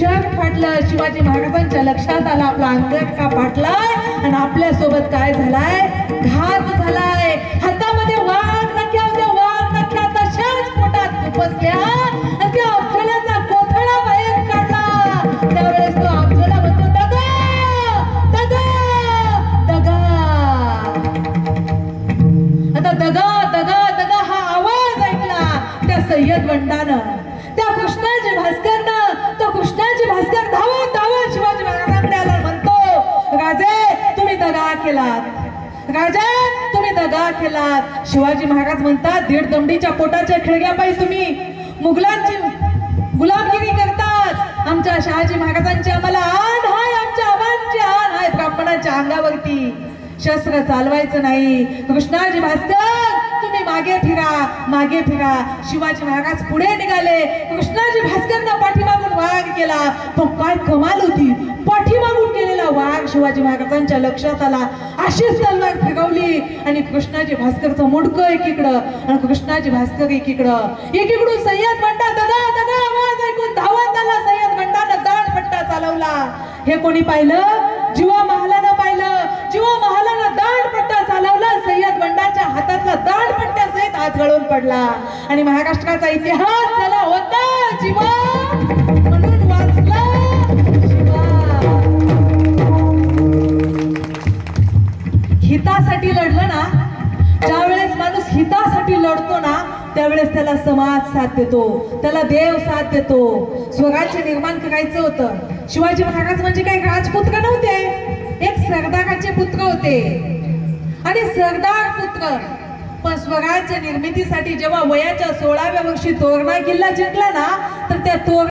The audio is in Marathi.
शर्ट फाटलं शिवाजी महाराजांच्या लक्षात आलं आपला अंगठ का फाटलाय आणि आपल्यासोबत काय झालाय? घात झालाय. हातामध्ये वाघ नख्या होत्या. वाघ नख्या तशाच पोटात खुपसल्या आणि त्या अफजलाचा कोथळा बाहेर काढला. त्यावेळेस तो अफजला म्हणतो दगा! दगा! दगा! आता दगा दगा दगा हा आवाज ऐकला त्या सय्यद वंडानं. त्या कृष्णाजी भास्करनं राजा तुम्ही दगा केलात शिवाजी महाराज म्हणतात दीड दमडीच्या पोटाच्या खिळग्यापायी तुम्ही. मुघलांची गुलामगिरी करतात. आमच्या शहाजी महाराजांची आम्हाला आण हाय आमच्या आबांची आण हाय ब्राह्मणाच्या अंगावरती. शस्त्र चालवायचं नाही. कृष्णाजी भास्कर तुम्ही मागे फिरा मागे फिरा. शिवाजी महाराज पुढे निघाले. कृष्णाजी भास्कर पाठीमागून वाघ केला. पण काय कमाल होती. शिवाजी महाराजांच्या लक्षात आला. अशीच तलवार फिरवली. आणि कृष्णाजी भास्करचं मुडकं एकीकडं आणि कृष्णाजी भास्कर एकीकडं. एकीकडून सय्यद बंडा दगा दगा आवाज ऐकून धावत आला. सय्यद बंडानं दाढ पट्टा चालवला. हे कोणी पाहिलं? जीवा महालानं पाहिलं. जीवा महालानं दाढ पट्टा चालवला. सय्यद बंडाच्या हातातला दाडपट्ट्या सहित हात गळून पडला. आणि महाराष्ट्राचा इतिहास झाला होता जीवा. म्हणून हितासाठी लढलं ना ज्या वेळेस माणूस हितासाठी लढतो ना त्यावेळेस त्याला समाज साथ देतो त्याला देव साथ देतो. स्वराज्य निर्माण करायचं होतं. शिवाजी महाराज म्हणजे काही राजपुत्र नव्हते. एक सरदाराचे पुत्र होते. आणि सरदार पुत्र. पण स्वराज्य निर्मितीसाठी जेव्हा वयाच्या सोळाव्या वर्षी तोरणा किल्ला जिंकला ना तर त्या तोरणा